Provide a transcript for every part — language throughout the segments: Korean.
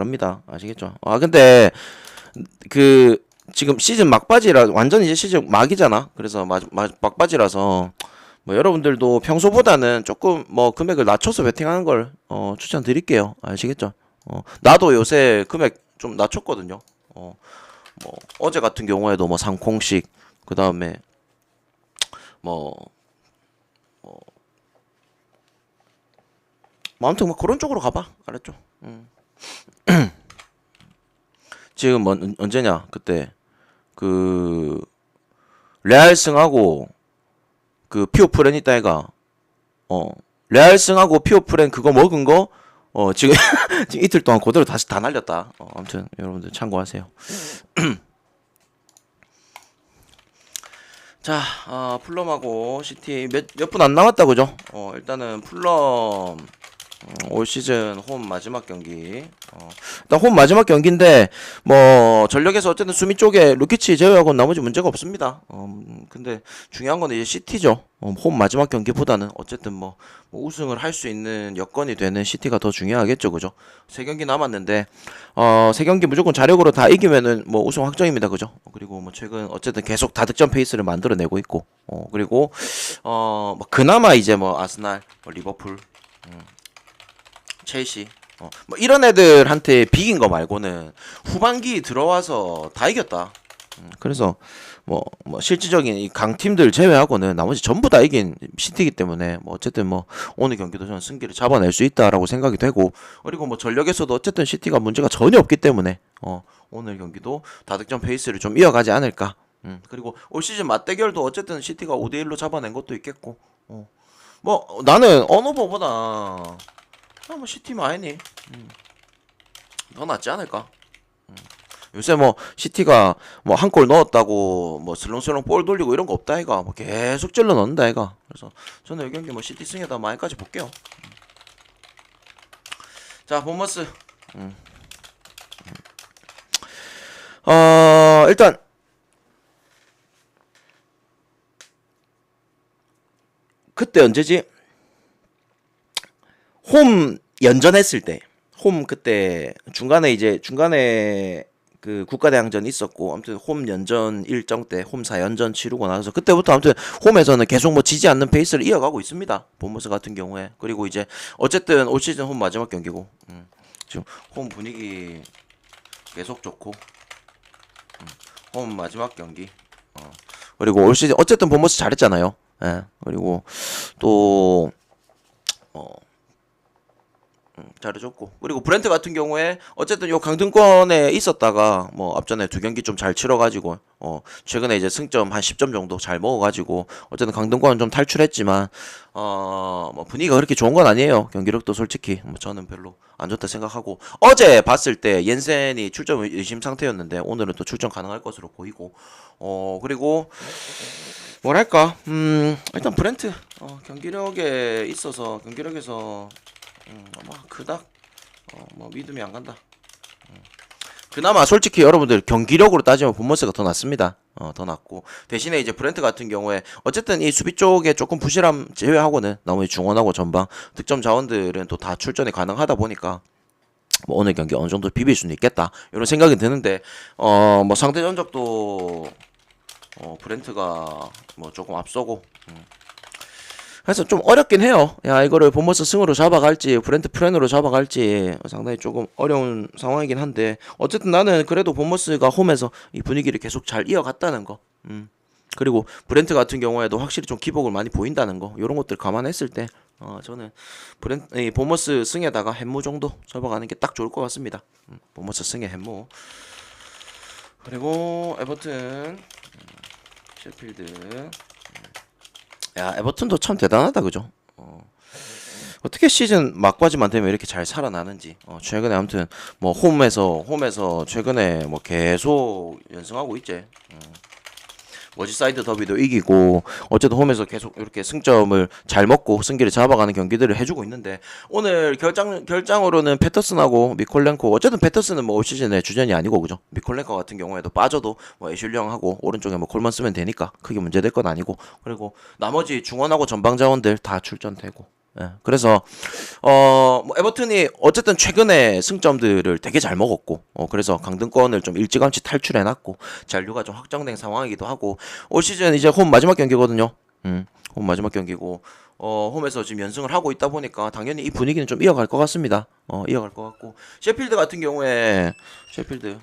다릅니다. 아시겠죠? 아 근데 그 지금 시즌 막바지라 완전 이제 시즌 막이잖아. 그래서 마, 마, 막바지라서 뭐 여러분들도 평소보다는 조금 뭐 금액을 낮춰서 베팅하는 걸 어, 추천드릴게요. 아시겠죠? 어, 나도 요새 금액 좀 낮췄거든요. 어, 뭐 어제 같은 경우에도 뭐 상콩식 그 다음에 뭐, 뭐, 뭐 아무튼 뭐 그런 쪽으로 가봐. 알았죠? 음. 지금 뭐 언- 언제냐? 그때 그 레알승하고 그 피오프렌 있다 애가 어 레알승하고 피오프렌 그거 먹은 거 어 지금 지금 이틀 동안 그대로 다시 다 날렸다. 어, 아무튼 여러분들 참고하세요. 자, 어, 플럼하고 CT 몇몇 분 안 남았다 그죠? 어, 일단은 플럼 어, 올 시즌 홈 마지막 경기. 어, 일단 홈 마지막 경기인데 뭐 전력에서 어쨌든 수미 쪽에 루키치 제외하고 나머지 문제가 없습니다. 어, 음, 근데 중요한 건 이제 CT죠. 어, 홈 마지막 경기보다는 어쨌든 뭐, 뭐 우승을 할 수 있는 여건이 되는 CT가 더 중요하겠죠, 그죠? 세 경기 남았는데 어, 세 경기 무조건 자력으로 다 이기면은 뭐 우승 확정입니다, 그죠? 어, 그리고 뭐 최근 어쨌든 계속 다득점 페이스를 만들어내고 있고, 어 그리고 어 뭐 그나마 이제 뭐 아스날, 뭐 리버풀, 음, 첼시, 어, 뭐 이런 애들한테 비긴 거 말고는 후반기 들어와서 다 이겼다. 음, 그래서 뭐, 뭐 실질적인 이 강팀들 제외하고는 나머지 전부 다 이긴 시티이기 때문에 뭐 어쨌든 뭐 오늘 경기도 저는 승기를 잡아낼 수 있다라고 생각이 되고 그리고 뭐 전력에서도 어쨌든 시티가 문제가 전혀 없기 때문에 어 오늘 경기도 다득점 페이스를 좀 이어가지 않을까. 음, 그리고 올 시즌 맞대결도 어쨌든 시티가 5대 1로 잡아낸 것도 있겠고. 어. 뭐 나는 어느 버보다 그냥 뭐 시티 마이니 음. 더 낫지 않을까? 음. 요새 뭐 시티가 뭐 한 골 넣었다고 뭐 슬렁슬렁 볼 돌리고 이런 거 없다 이가 뭐 계속 찔러 넣는다 이가 그래서 저는 이 경기 뭐 시티 승에다 마이까지 볼게요. 음. 자 본머스 음. 음. 어 일단 그때 언제지? 홈 연전했을 때, 홈 그때 중간에 이제 중간에 그 국가대항전 있었고 아무튼 홈 연전 일정 때 홈 4연전 치르고 나서 그때부터 아무튼 홈에서는 계속 뭐 지지 않는 페이스를 이어가고 있습니다. 본모스 같은 경우에 그리고 이제 어쨌든 올 시즌 홈 마지막 경기고 음, 지금 홈 분위기 계속 좋고 음, 홈 마지막 경기 어, 그리고 올 시즌 어쨌든 본모스 잘했잖아요. 예 그리고 또 어, 음, 잘해줬고. 그리고 브랜트 같은 경우에 어쨌든 요 강등권에 있었다가 뭐 앞전에 두 경기 좀 잘 치러가지고 어 최근에 이제 승점 한 10점 정도 잘 먹어가지고 어쨌든 강등권은 좀 탈출했지만 어뭐 분위기가 그렇게 좋은 건 아니에요. 경기력도 솔직히 뭐 저는 별로 안 좋다 생각하고. 어제 봤을 때 옌센이 출전 의심 상태였는데 오늘은 또 출전 가능할 것으로 보이고 어 그리고 뭐랄까 음 일단 브랜트 어, 경기력에 있어서 경기력에서 음, 아마 그닥 어, 뭐 믿음이 안 간다. 음. 그나마 솔직히 여러분들 경기력으로 따지면 본머스가 더 낫습니다. 어, 더 낫고 대신에 이제 브랜트 같은 경우에 어쨌든 이 수비 쪽에 조금 부실함 제외하고는 나머지 중원하고 전방 득점 자원들은 또 다 출전이 가능하다 보니까 뭐 오늘 경기 어느 정도 비빌 수는 있겠다 이런 생각이 드는데 어 뭐 상대 전적도 어 브랜트가 뭐 조금 앞서고 음. 그래서 좀 어렵긴 해요. 야 이거를 본머스 승으로 잡아갈지 브랜트 프렌으로 잡아갈지 상당히 조금 어려운 상황이긴 한데 어쨌든 나는 그래도 본머스가 홈에서 이 분위기를 계속 잘 이어갔다는 거. 음. 그리고 브랜트 같은 경우에도 확실히 좀 기복을 많이 보인다는 거. 이런 것들 감안했을 때 어, 저는 브랜트 이 본머스 승에다가 햄무 정도 잡아가는 게 딱 좋을 것 같습니다. 음, 본머스 승에 햄무. 그리고 에버튼 음, 셰필드 야 에버튼도 참 대단하다 그죠? 어. 어떻게 시즌 막바지만 되면 이렇게 잘 살아나는지 어, 최근에 아무튼 뭐 홈에서 홈에서 최근에 뭐 계속 연승하고 있지 음. 머지사이드 더비도 이기고 어쨌든 홈에서 계속 이렇게 승점을 잘 먹고 승기를 잡아가는 경기들을 해주고 있는데 오늘 결장 결장으로는 패터슨하고 미콜렌코 어쨌든 패터슨은 뭐 올 시즌에 주전이 아니고 그죠? 미콜렌코 같은 경우에도 빠져도 뭐 애슐령하고 오른쪽에 뭐 콜만 쓰면 되니까 크게 문제될 건 아니고 그리고 나머지 중원하고 전방 자원들 다 출전되고 예, 그래서 어, 뭐 에버튼이 어쨌든 최근에 승점들을 되게 잘 먹었고, 어, 그래서 강등권을 좀 일찌감치 탈출해 놨고, 잔류가 좀 확정된 상황이기도 하고, 올 시즌 이제 홈 마지막 경기거든요. 음, 홈 마지막 경기고, 어, 홈에서 지금 연승을 하고 있다 보니까 당연히 이 분위기는 좀 이어갈 것 같습니다. 어, 이어갈 것 같고, 셰필드 같은 경우에, 셰필드, 음,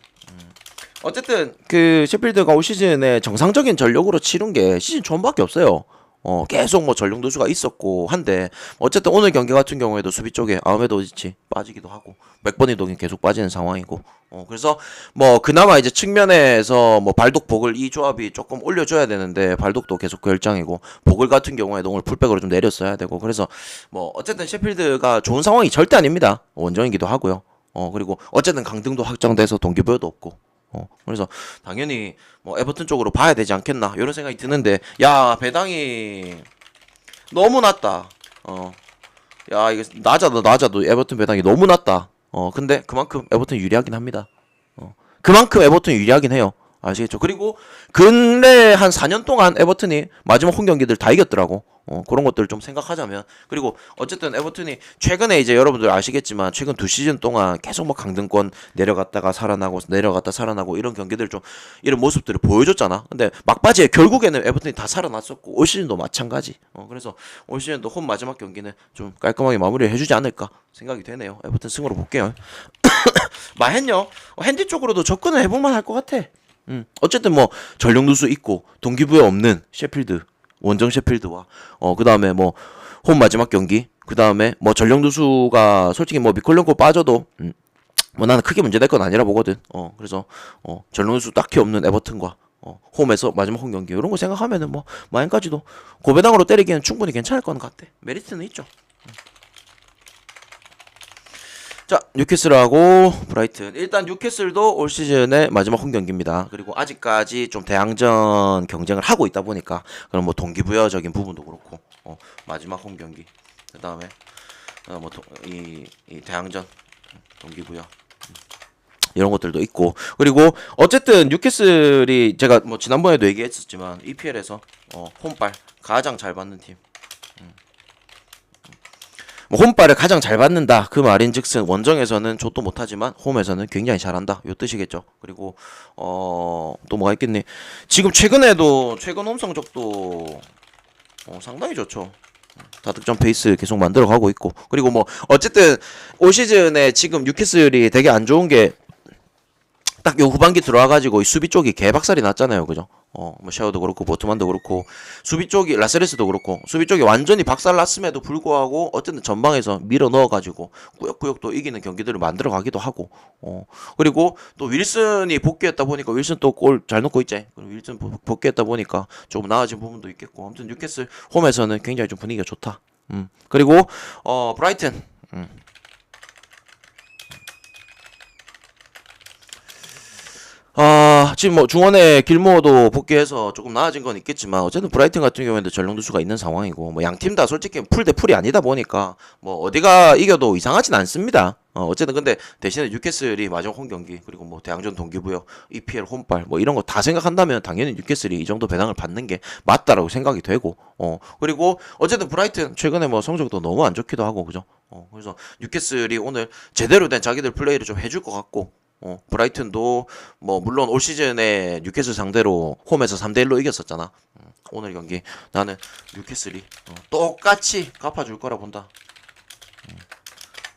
어쨌든 그 셰필드가 올 시즌에 정상적인 전력으로 치른 게 시즌 초반밖에 없어요. 어 계속 뭐 전력 누수가 있었고 한데 어쨌든 오늘 경기 같은 경우에도 수비 쪽에 아메도지치 빠지기도 하고 맥버니동이 계속 빠지는 상황이고 어 그래서 뭐 그나마 이제 측면에서 뭐 발독 복을 이 조합이 조금 올려줘야 되는데 발독도 계속 결장이고 복을 같은 경우에도 오늘 풀백으로 좀 내렸어야 되고 그래서 뭐 어쨌든 셰필드가 좋은 상황이 절대 아닙니다. 원정이기도 하고요. 어 그리고 어쨌든 강등도 확정돼서 동기부여도 없고 어, 그래서 당연히 뭐 에버튼 쪽으로 봐야 되지 않겠나 이런 생각이 드는데 야 배당이 너무 낮다. 어, 야 이게 낮아도 낮아도 에버튼 배당이 너무 낮다. 어, 근데 그만큼 에버튼 유리하긴 합니다. 어, 그만큼 에버튼 유리하긴 해요. 아시겠죠? 그리고 근래 한 4년 동안 에버튼이 마지막 홈 경기들 다 이겼더라고. 어, 그런 것들 좀 생각하자면 그리고 어쨌든 에버튼이 최근에 이제 여러분들 아시겠지만 최근 두 시즌 동안 계속 뭐 강등권 내려갔다가 살아나고 내려갔다 살아나고 이런 경기들 좀 이런 모습들을 보여줬잖아. 근데 막바지에 결국에는 에버튼이 다 살아났었고 올 시즌도 마찬가지. 어, 그래서 올 시즌도 홈 마지막 경기는 좀 깔끔하게 마무리를 해주지 않을까 생각이 되네요. 에버튼 승으로 볼게요. 마헨요 어, 핸디 쪽으로도 접근을 해볼만 할 것 같아. 음, 어쨌든 뭐 전력 누수 있고 동기부여 없는 셰필드 원정 셰필드와 어 그다음에 뭐 홈 마지막 경기 그다음에 뭐 전력 누수가 솔직히 뭐 미콜렌코 빠져도 음, 뭐 나는 크게 문제될 건 아니라 보거든. 어 그래서 어 전력 누수 딱히 없는 에버튼과 어 홈에서 마지막 홈 경기 이런 거 생각하면은 뭐 마인까지도 고배당으로 때리기에는 충분히 괜찮을 것 같아. 메리트는 있죠. 자, 뉴캐슬하고 브라이튼. 일단 뉴캐슬도 올 시즌의 마지막 홈 경기입니다. 그리고 아직까지 좀 대항전 경쟁을 하고 있다 보니까 그런 뭐 동기부여적인 부분도 그렇고 어, 마지막 홈 경기. 그다음에 어, 뭐이 이 대항전 동기부여 음, 이런 것들도 있고 그리고 어쨌든 뉴캐슬이 제가 뭐 지난번에도 얘기했었지만 EPL에서 어, 홈발 가장 잘 받는 팀. 뭐 홈발을 가장 잘 받는다. 그 말인즉슨 원정에서는 족도 못하지만 홈에서는 굉장히 잘한다. 요 뜻이겠죠. 그리고 어 또 뭐가 있겠니? 지금 최근에도 최근 홈 성적도 어, 상당히 좋죠. 다득점 페이스 계속 만들어 가고 있고. 그리고 뭐 어쨌든 올 시즌에 지금 뉴캐슬이 되게 안 좋은 게 딱 요 후반기 들어와가지고 이 수비 쪽이 개박살이 났잖아요, 그죠? 어, 뭐 샤오도 그렇고 보트만도 그렇고 수비 쪽이 라세레스도 그렇고 수비 쪽이 완전히 박살 났음에도 불구하고 어쨌든 전방에서 밀어 넣어가지고 꾸역꾸역 또 이기는 경기들을 만들어 가기도 하고 어 그리고 또 윌슨이 복귀했다 보니까 윌슨 또 골 잘 넣고 있지. 윌슨 복- 복귀했다 보니까 조금 나아진 부분도 있겠고 아무튼 뉴캐슬 홈에서는 굉장히 좀 분위기가 좋다. 음 그리고 어 브라이튼 음. 아, 지금 뭐 중원에 길모어도 복귀해서 조금 나아진 건 있겠지만 어쨌든 브라이튼 같은 경우에도 전력 누수가 있는 상황이고 뭐 양 팀 다 솔직히 풀 대 풀이 아니다 보니까 뭐 어디가 이겨도 이상하진 않습니다. 어, 어쨌든 근데 대신에 뉴캐슬이 마지막 홈 경기 그리고 뭐 대항전 동기부여 EPL 홈발 뭐 이런 거 다 생각한다면 당연히 뉴캐슬이 이 정도 배당을 받는 게 맞다라고 생각이 되고 어 그리고 어쨌든 브라이튼 최근에 뭐 성적도 너무 안 좋기도 하고 그죠 어 그래서 뉴캐슬이 오늘 제대로 된 자기들 플레이를 좀 해줄 것 같고 어, 브라이튼도 뭐 물론 올 시즌에 뉴캐슬 상대로 홈에서 3대 1로 이겼었잖아. 음, 오늘 경기 나는 뉴캐슬이 어, 똑같이 갚아줄 거라 본다. 음,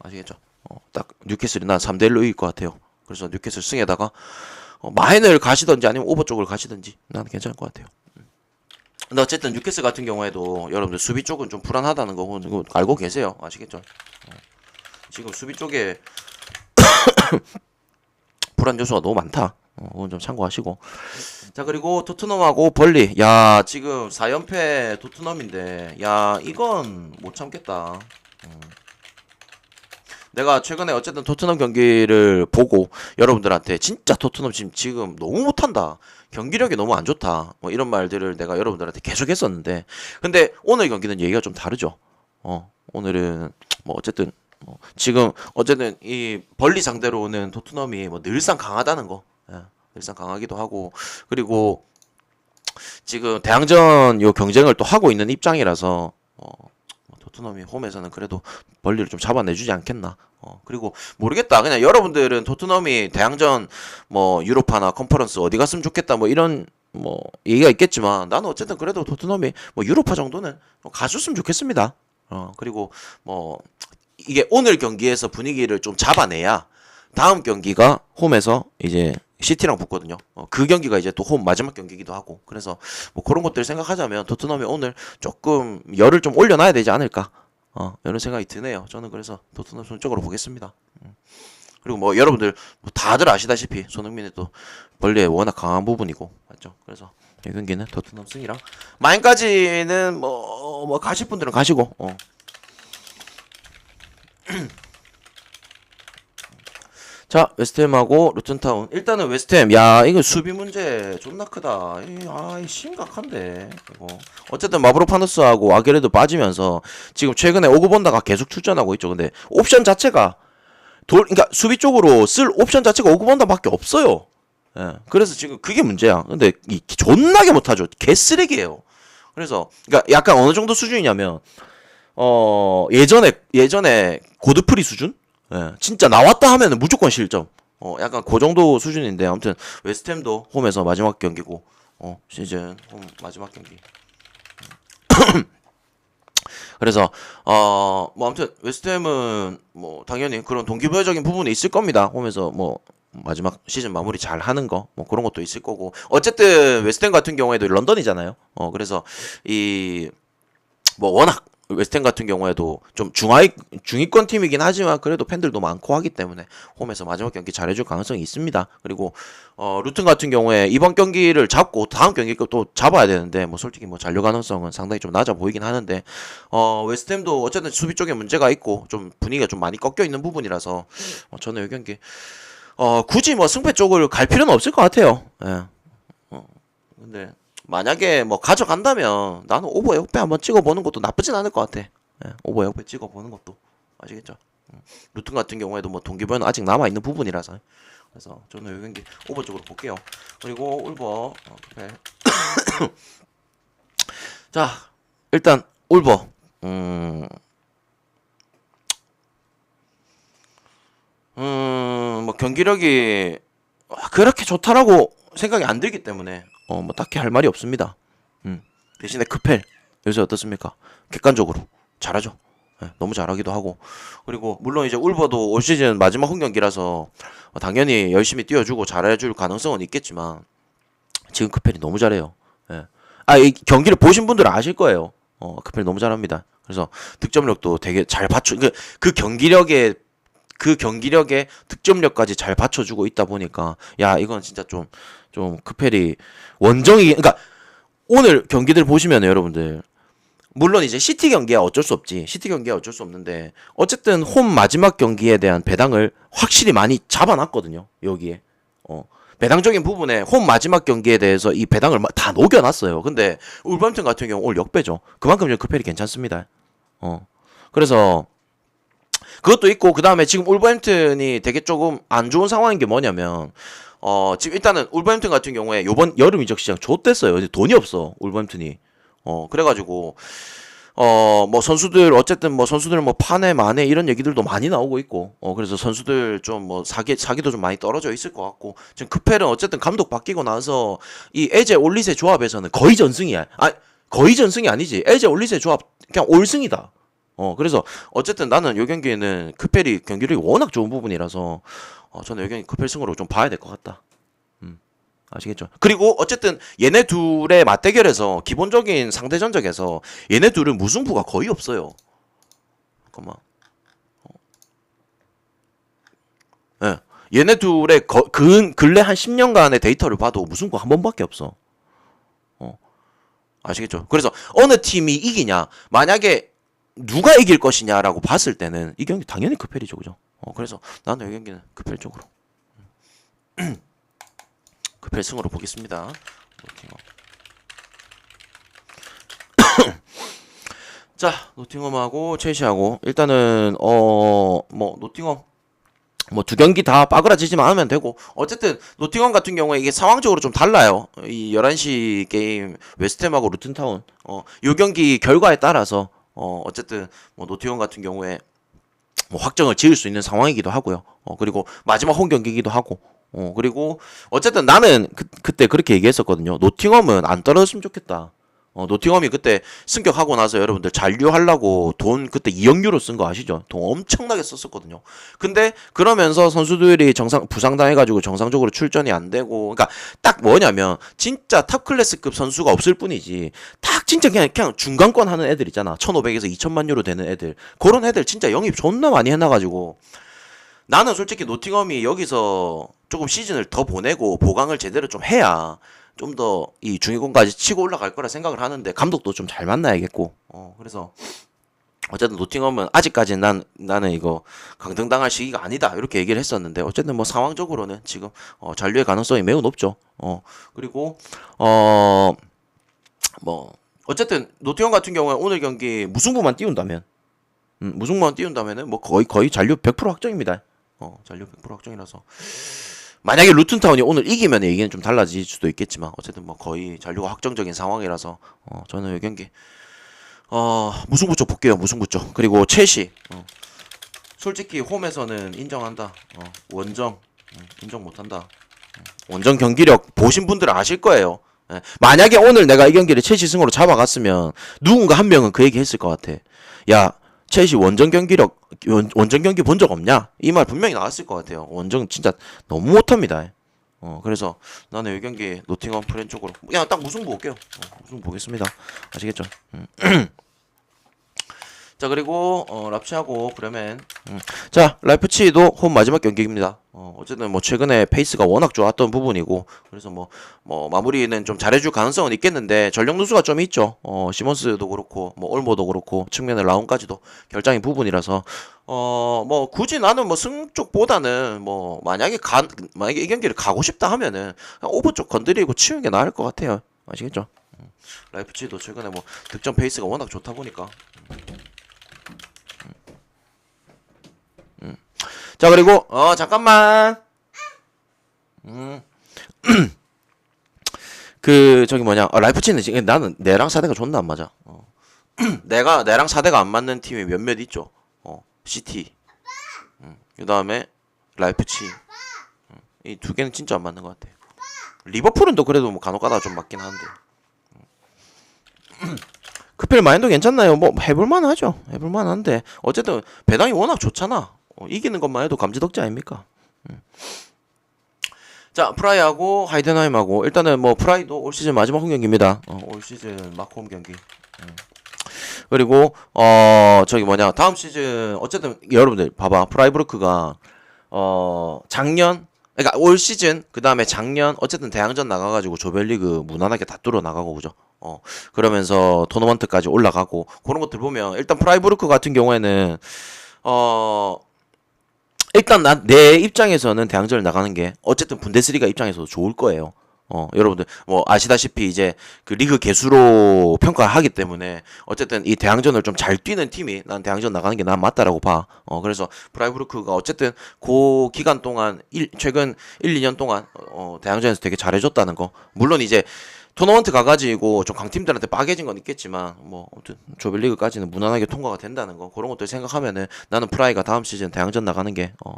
아시겠죠? 어, 딱 뉴캐슬이 난 3대 1로 이길 것 같아요. 그래서 뉴캐슬 승에다가 어, 마인을 가시든지 아니면 오버 쪽을 가시든지 나는 괜찮을 것 같아요. 음. 근데 어쨌든 뉴캐슬 같은 경우에도 여러분들 수비 쪽은 좀 불안하다는 거 알고 계세요. 아시겠죠? 어, 지금 수비 쪽에 불안 요소가 너무 많다. 어, 그건 좀 참고하시고. 자, 그리고 토트넘하고 벌리. 야, 지금 4연패 토트넘인데, 야, 이건 못 참겠다. 음. 내가 최근에 어쨌든 토트넘 경기를 보고 여러분들한테 진짜 토트넘 지금, 지금 너무 못한다. 경기력이 너무 안 좋다. 뭐 이런 말들을 내가 여러분들한테 계속 했었는데, 근데 오늘 경기는 얘기가 좀 다르죠. 어, 오늘은 뭐 어쨌든 뭐 지금 어쨌든 이 벌리 상대로는 토트넘이 뭐 늘상 강하다는 거, 예, 늘상 강하기도 하고 그리고 지금 대항전 요 경쟁을 또 하고 있는 입장이라서 어, 뭐 토트넘이 홈에서는 그래도 벌리를 좀 잡아내주지 않겠나. 어, 그리고 모르겠다. 그냥 여러분들은 토트넘이 대항전 뭐 유로파나 컨퍼런스 어디 갔으면 좋겠다 뭐 이런 뭐 얘기가 있겠지만 나는 어쨌든 그래도 토트넘이 뭐 유로파 정도는 가줬으면 좋겠습니다. 어, 그리고 뭐 이게 오늘 경기에서 분위기를 좀 잡아내야 다음 경기가 홈에서 이제 시티랑 붙거든요. 어, 그 경기가 이제 또 홈 마지막 경기이기도 하고 그래서 뭐 그런 것들 생각하자면 토트넘이 오늘 조금 열을 좀 올려놔야 되지 않을까. 어, 이런 생각이 드네요. 저는 그래서 토트넘 손쪽으로 보겠습니다. 음. 그리고 뭐 여러분들 뭐 다들 아시다시피 손흥민이 또 벌리에 워낙 강한 부분이고 맞죠. 그래서 이 경기는 토트넘 승이랑 마인까지는 뭐, 뭐 가실 분들은 가시고 어. 자 웨스트햄하고 루튼타운. 일단은 웨스트햄. 야 이거 수비 문제 존나 크다. 이, 아 이 심각한데 이거. 어쨌든 마브로파누스하고 아게레도 빠지면서 지금 최근에 오그본다가 계속 출전하고 있죠. 근데 옵션 자체가 돌 그러니까 수비 쪽으로 쓸 옵션 자체가 오그본다밖에 없어요. 예. 그래서 지금 그게 문제야. 근데 이 존나게 못하죠. 개쓰레기예요. 그래서 그러니까 약간 어느 정도 수준이냐면 어 예전에 예전에 고드프리 수준 예, 진짜 나왔다 하면은 무조건 실점. 어, 약간 그 정도 수준인데 아무튼 웨스트햄도 홈에서 마지막 경기고 어, 시즌 홈 마지막 경기. 그래서 어, 뭐 아무튼 웨스트햄은 뭐 당연히 그런 동기부여적인 부분이 있을 겁니다. 홈에서 뭐 마지막 시즌 마무리 잘 하는 거 뭐 그런 것도 있을 거고 어쨌든 웨스트햄 같은 경우에도 런던이잖아요. 어, 그래서 이 뭐 워낙 웨스트햄 같은 경우에도 좀 중하위 중위권 팀이긴 하지만 그래도 팬들도 많고 하기 때문에 홈에서 마지막 경기 잘해줄 가능성이 있습니다. 그리고 어 루튼 같은 경우에 이번 경기를 잡고 다음 경기 또 잡아야 되는데 뭐 솔직히 뭐 잔류 가능성은 상당히 좀 낮아 보이긴 하는데 어 웨스트햄도 어쨌든 수비 쪽에 문제가 있고 좀 분위기가 좀 많이 꺾여 있는 부분이라서 어, 저는 이 경기 어 굳이 뭐 승패 쪽을 갈 필요는 없을 것 같아요. 예. 어 근데 만약에 뭐 가져간다면 나는 오버 역배 한번 찍어보는 것도 나쁘진 않을 것 같아. 예, 오버 역배 찍어보는 것도 아시겠죠? 음. 루튼 같은 경우에도 뭐 동기부여는 아직 남아 있는 부분이라서 그래서 저는 이 경기 오버 쪽으로 볼게요. 그리고 울버 어, 네. 자 일단 울버 음. 음, 뭐 경기력이 그렇게 좋다라고 생각이 안 들기 때문에 어 뭐 딱히 할 말이 없습니다. 음. 대신에 크펠 요새 어떻습니까? 객관적으로 잘하죠. 예, 너무 잘하기도 하고 그리고 물론 이제 울버도 올 시즌 마지막 홈 경기라서 어, 당연히 열심히 뛰어주고 잘해줄 가능성은 있겠지만 지금 크펠이 너무 잘해요. 예. 아이 경기를 보신 분들은 아실 거예요. 어 크펠 너무 잘합니다. 그래서 득점력도 되게 잘 받쳐 그, 그 경기력에 그 경기력에 득점력까지 잘 받쳐주고 있다 보니까 야 이건 진짜 좀 좀 크펠이 원정이 그러니까 오늘 경기들 보시면 여러분들 물론 이제 시티 경기야 어쩔 수 없지. 시티 경기야 어쩔 수 없는데 어쨌든 홈 마지막 경기에 대한 배당을 확실히 많이 잡아놨거든요 여기에. 어 배당적인 부분에 홈 마지막 경기에 대해서 이 배당을 마- 다 녹여놨어요. 근데 울버햄튼 같은 경우 오늘 역배죠. 그만큼 좀 크펠이 괜찮습니다. 어 그래서 그것도 있고 그 다음에 지금 울버햄튼이 되게 조금 안 좋은 상황인 게 뭐냐면 어 지금 일단은 울버햄튼 같은 경우에 요번 여름 이적 시장 좆됐어요. 이제 돈이 없어 울버햄튼이. 어 그래가지고 어 뭐 선수들 어쨌든 뭐 선수들 뭐 파네 마네 이런 얘기들도 많이 나오고 있고 어 그래서 선수들 좀 뭐 사기 사기도 좀 많이 떨어져 있을 것 같고 지금 크펠은 어쨌든 감독 바뀌고 나서 이 에제 올리세 조합에서는 거의 전승이야. 아 거의 전승이 아니지. 에제 올리세 조합 그냥 올승이다. 어 그래서 어쨌든 나는 요 경기에는 크펠이 경기력이 워낙 좋은 부분이라서 어 저는 요 경기 크펠 승으로 좀 봐야 될 것 같다. 음 아시겠죠? 그리고 어쨌든 얘네 둘의 맞대결에서 기본적인 상대 전적에서 얘네 둘은 무승부가 거의 없어요. 잠깐만. 어. 예. 얘네 둘의 거, 근 근래 한 10년간의 데이터를 봐도 무승부 한 번밖에 없어. 어. 아시겠죠? 그래서 어느 팀이 이기냐? 만약에 누가 이길 것이냐라고 봤을 때는 이 경기 당연히 크펠이죠, 그죠? 어, 그래서 나는 이 경기는 크펠 쪽으로 크펠 승으로 보겠습니다. 노팅엄. 자, 노팅엄하고 첼시하고 일단은 어 뭐 노팅엄 뭐두 경기 다 빠그라지지만 않으면 되고 어쨌든 노팅엄 같은 경우에 이게 상황적으로 좀 달라요. 이 11시 게임 웨스트햄하고 루튼타운 어 요 경기 결과에 따라서 어 어쨌든 뭐 노티원 같은 경우에 뭐 확정을 지을 수 있는 상황이기도 하고요. 어 그리고 마지막 홈 경기이기도 하고. 어 그리고 어쨌든 나는 그, 그때 그렇게 얘기했었거든요. 노팅엄은 안 떨어졌으면 좋겠다. 어 노팅엄이 그때 승격하고 나서 여러분들 잔류하려고 돈 그때 2억 유로 쓴 거 아시죠? 돈 엄청나게 썼었거든요. 근데 그러면서 선수들이 정상 부상당해가지고 정상적으로 출전이 안 되고, 그러니까 딱 뭐냐면 진짜 탑 클래스급 선수가 없을 뿐이지, 딱 진짜 그냥 그냥 중간권 하는 애들 있잖아. 1,500에서 2천만 유로 되는 애들, 그런 애들 진짜 영입 존나 많이 해놔가지고. 나는 솔직히 노팅엄이 여기서 조금 시즌을 더 보내고 보강을 제대로 좀 해야 좀 더 이 중위권까지 치고 올라갈 거라 생각을 하는데 감독도 좀 잘 만나야겠고. 어 그래서 어쨌든 노팅엄은 아직까지 난 나는 이거 강등당할 시기가 아니다. 이렇게 얘기를 했었는데 어쨌든 뭐 상황적으로는 지금 어 잔류의 가능성이 매우 높죠. 어 그리고 어 뭐 어쨌든 노팅엄 같은 경우에 오늘 경기 무승부만 띄운다면 음, 무승부만 띄운다면은 뭐 거의 거의 잔류 100% 확정입니다. 어 잔류 100% 확정이라서 만약에 루튼타운이 오늘 이기면 얘기는 좀 달라질 수도 있겠지만 어쨌든 뭐 거의 잔류가 확정적인 상황이라서 어 저는 이 경기 어 무승부 쪽 볼게요 무승부 쪽 그리고 첼시 어. 솔직히 홈에서는 인정한다 어 원정 음, 인정 못한다 음, 원정 경기력 보신 분들은 아실 거예요 예. 만약에 오늘 내가 이 경기를 첼시 승으로 잡아갔으면 누군가 한 명은 그 얘기 했을 것 같아 야 첼시 원정 경기력 원, 원정 경기 본 적 없냐? 이 말 분명히 나왔을 것 같아요. 원정 진짜 너무 못합니다. 어 그래서 나는 이 경기 노팅엄 프렌 쪽으로 그냥 딱 무승부 볼게요. 어, 무승부 보겠습니다. 아시겠죠? 음. 자 그리고 어, 랍치하고 브레멘 음. 자 라이프치히도 홈 마지막 경기입니다. 어, 어쨌든 뭐 최근에 페이스가 워낙 좋았던 부분이고 그래서 뭐 뭐 마무리는 좀 잘해줄 가능성은 있겠는데 전력 누수가 좀 있죠. 어, 시몬스도 그렇고 뭐 올모도 그렇고 측면의 라운까지도 결장인 부분이라서 어 뭐 굳이 나는 뭐 승 쪽보다는 뭐 만약에 가 만약에 이 경기를 가고 싶다 하면은 오버 쪽 건드리고 치우는 게 나을 것 같아요. 아시겠죠? 음. 라이프치히도 최근에 뭐 득점 페이스가 워낙 좋다 보니까 자 그리고 어 잠깐만 음. 그 저기 뭐냐 어, 라이프치는 지금 나는 내랑 사대가 존나 안 맞아 어. 내가 내랑 사대가 안 맞는 팀이 몇몇 있죠 어 시티 음. 그 다음에 라이프치 음. 이두 개는 진짜 안 맞는 것 같아 리버풀은 또 그래도 뭐 간혹 가다 좀 맞긴 하는데 음. 크필 마인드 괜찮나요? 뭐 해볼만 하죠 해볼만 한데 어쨌든 배당이 워낙 좋잖아 어, 이기는 것만 해도 감지덕지 아닙니까? 음. 자 프라이하고 하이덴하임하고 일단은 뭐 프라이도 올 시즌 마지막 홈 경기입니다. 어, 올 시즌 마홈 경기. 음. 그리고 어 저기 뭐냐 다음 시즌 어쨌든 여러분들 봐봐 프라이브르크가 어 작년 그러니까 올 시즌 그 다음에 작년 어쨌든 대항전 나가가지고 조별리그 무난하게 다 뚫어 나가고 그죠. 어 그러면서 토너먼트까지 올라가고 그런 것들 보면 일단 프라이브르크 같은 경우에는 어 일단 난내 입장에서는 대항전을 나가는 게 어쨌든 분데스리가 입장에서도 좋을 거예요. 어, 여러분들 뭐 아시다시피 이제 그 리그 개수로 평가하기 때문에 어쨌든 이 대항전을 좀 잘 뛰는 팀이 난 대항전 나가는 게 난 맞다라고 봐. 어, 그래서 프라이브루크가 어쨌든 그 기간 동안 일, 최근 1, 2년 동안 어, 대항전에서 되게 잘해줬다는 거. 물론 이제 토너먼트 가가지고 좀 강팀들한테 빠개진 건 있겠지만 뭐 아무튼 조별리그까지는 무난하게 통과가 된다는 거 그런 것들 생각하면은 나는 프라이가 다음 시즌 대항전 나가는 게 어,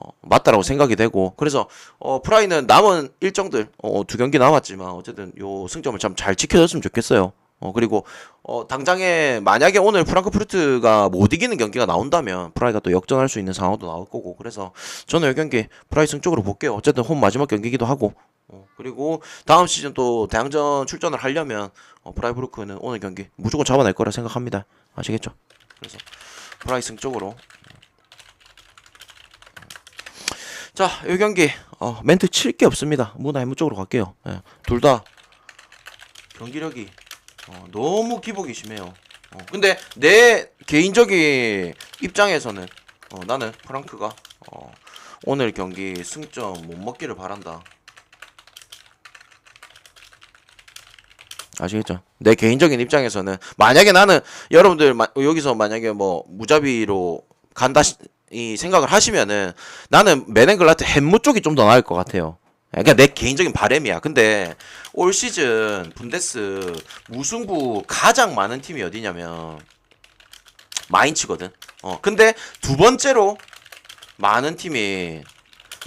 어, 맞다라고 생각이 되고 그래서 어, 프라이는 남은 일정들 어, 두 경기 남았지만 어쨌든 요 승점을 참 잘 지켜줬으면 좋겠어요. 어 그리고 어 당장에 만약에 오늘 프랑크푸르트가 못 이기는 경기가 나온다면 프라이가 또 역전할 수 있는 상황도 나올 거고 그래서 저는 이 경기 프라이 승 쪽으로 볼게요. 어쨌든 홈 마지막 경기이기도 하고 어, 그리고 다음 시즌 또 대항전 출전을 하려면 어, 프라이브루크는 오늘 경기 무조건 잡아낼 거라 생각합니다. 아시겠죠? 그래서 프라이 승쪽으로 자, 이 경기 어, 멘트 칠 게 없습니다. 무나 해무 쪽으로 갈게요. 예, 둘다 경기력이 어, 너무 기복이 심해요. 어, 근데 내 개인적인 입장에서는 어, 나는 프랑크가 어, 오늘 경기 승점 못 먹기를 바란다. 아시겠죠? 내 개인적인 입장에서는 만약에 나는 여러분들 마- 여기서 만약에 뭐 무자비로 간다 시- 이 생각을 하시면은 나는 메넨글라트 햄무 쪽이 좀 더 나을 것 같아요. 그러니까 내 개인적인 바램이야. 근데 올 시즌 분데스 무승부 가장 많은 팀이 어디냐면 마인츠거든. 어 근데 두 번째로 많은 팀이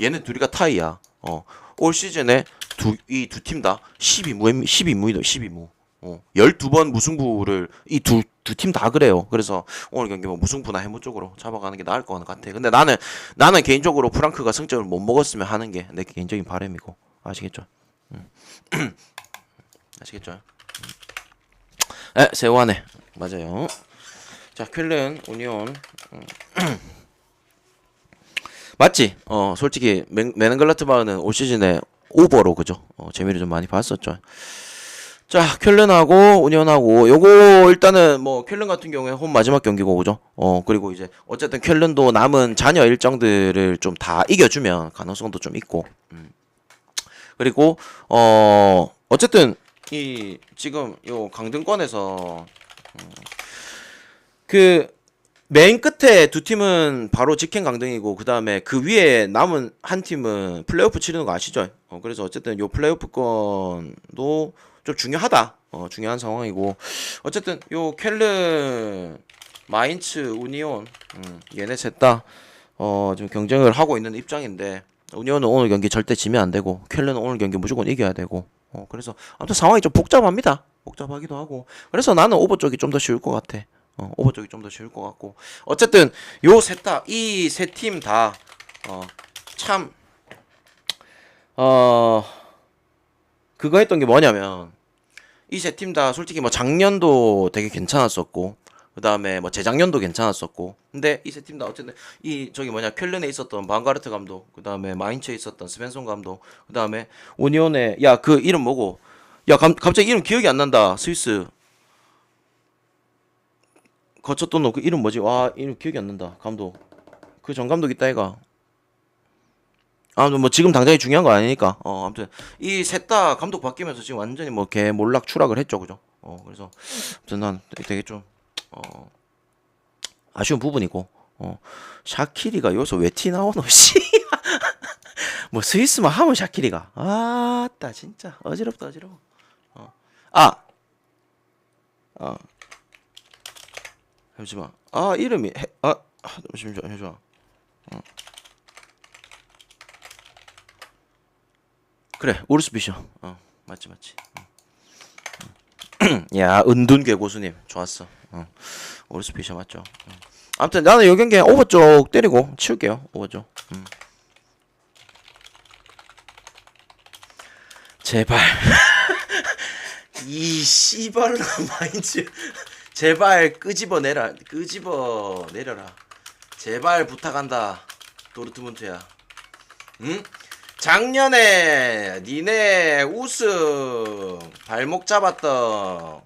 얘네 둘이가 타이야. 어 올 시즌에 두 이 두 팀 다 12무 12무이다 12무. 어 12번 무승부를 이 두 두 팀 다 그래요. 그래서 오늘 경기 뭐 무승부나 해무 쪽으로 잡아가는 게 나을 것 같아. 근데 나는 나는 개인적으로 프랑크가 승점을 못 먹었으면 하는 게 내 개인적인 바람이고 아시겠죠? 음. 아시겠죠? 에 세우하네 맞아요. 자 퀼른 오니온 음. 맞지? 어 솔직히 맨- 메넨글라트바흐는 올 시즌에 오버로 그죠? 어, 재미를 좀 많이 봤었죠. 자 퀼른하고 오니온하고 요거 일단은 뭐 퀼른 같은 경우에 홈 마지막 경기고 그죠? 어 그리고 이제 어쨌든 퀼른도 남은 잔여 일정들을 좀 다 이겨 주면 가능성도 좀 있고 음. 그리고 어 어쨌든 이 지금 요 강등권에서 그 맨 끝에 두 팀은 바로 직행 강등이고 그 다음에 그 위에 남은 한 팀은 플레이오프 치르는 거 아시죠? 어, 그래서 어쨌든 요 플레이오프권도 좀 중요하다. 어, 중요한 상황이고 어쨌든 요 켈른, 마인츠, 우니온 음, 얘네 셋다 어, 좀 경쟁을 하고 있는 입장인데 우니온은 오늘 경기 절대 지면 안 되고 켈른은 오늘 경기 무조건 이겨야 되고 어, 그래서 아무튼 상황이 좀 복잡합니다. 복잡하기도 하고 그래서 나는 오버 쪽이 좀 더 쉬울 것 같아. 어, 오버 쪽이 좀 더 쉬울 것 같고. 어쨌든 요셋다이세 팀다 어, 참 어, 그거 했던 게 뭐냐면 이 세 팀 다 솔직히 뭐 작년도 되게 괜찮았었고 그 다음에 뭐 재작년도 괜찮았었고. 근데 이 세 팀 다 어쨌든 이 저기 뭐냐 쾰른에 있었던 방가르트 감독 그 다음에 마인츠에 있었던 스벤손 감독 그 다음에 오니온에 야그 이름 뭐고? 야 감, 갑자기 이름 기억이 안 난다 스위스 거쳤던 놈그 이름 뭐지? 와 이름 기억이 안 난다. 감독. 그 전 감독 있다 얘가. 아뭐 지금 당장이 중요한 거 아니니까. 어 아무튼 이 셋 다 감독 바뀌면서 지금 완전히 뭐 개 몰락 추락을 했죠 그죠? 어 그래서 아무튼 난 되게 좀 어, 아쉬운 부분이고. 어 샤키리가 여기서 왜 티 나오노 씨뭐 스위스만 하면 샤키리가. 아따 진짜. 어지럽다 어지러워. 어. 아! 아. 잠시만 아 이름이 해, 아 아, 잠시만 잠시만 어. 그래 우르스 비셔 어 맞지 맞지 어. 야 은둔괴 고수님 좋았어 어. 우르스 비셔 맞죠 어. 아무튼 나는 요 경기 오버 쪽 때리고 치울게요 오버 쪽 음. 제발 이 씨발로 마인즈 제발 끄집어내라 끄집어내려라. 제발 부탁한다 도르트문트야. 응? 작년에 니네 우승 발목 잡았던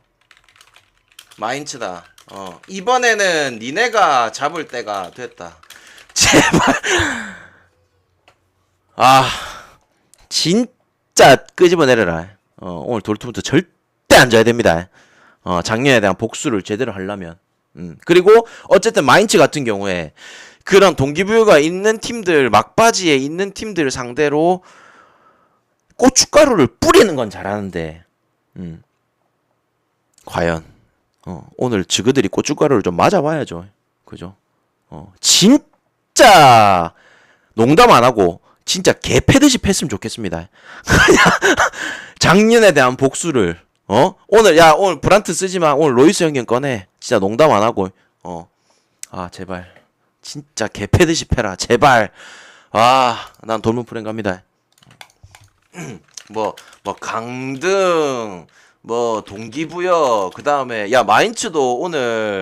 마인츠다. 어 이번에는 니네가 잡을 때가 됐다. 제발. 아 진짜 끄집어내려라. 어 오늘 도르트문트 절대 안 져야 됩니다 어, 작년에 대한 복수를 제대로 하려면. 음. 그리고 어쨌든 마인츠 같은 경우에 그런 동기부여가 있는 팀들 막바지에 있는 팀들 상대로 고춧가루를 뿌리는 건 잘하는데 음. 과연 어, 오늘 저그들이 고춧가루를 좀 맞아봐야죠. 그죠? 어, 진짜 농담 안 하고 진짜 개 패듯이 패으면 좋겠습니다. 그냥 작년에 대한 복수를 어? 오늘 야 오늘 브란트 쓰지 마. 오늘 로이스 형님 꺼내. 진짜 농담 안 하고. 어 아 제발. 진짜 개패듯이 패라. 제발. 아 난 돌문 프렌 갑니다. 뭐 뭐 강등 뭐 동기부여 그 다음에 야 마인츠도 오늘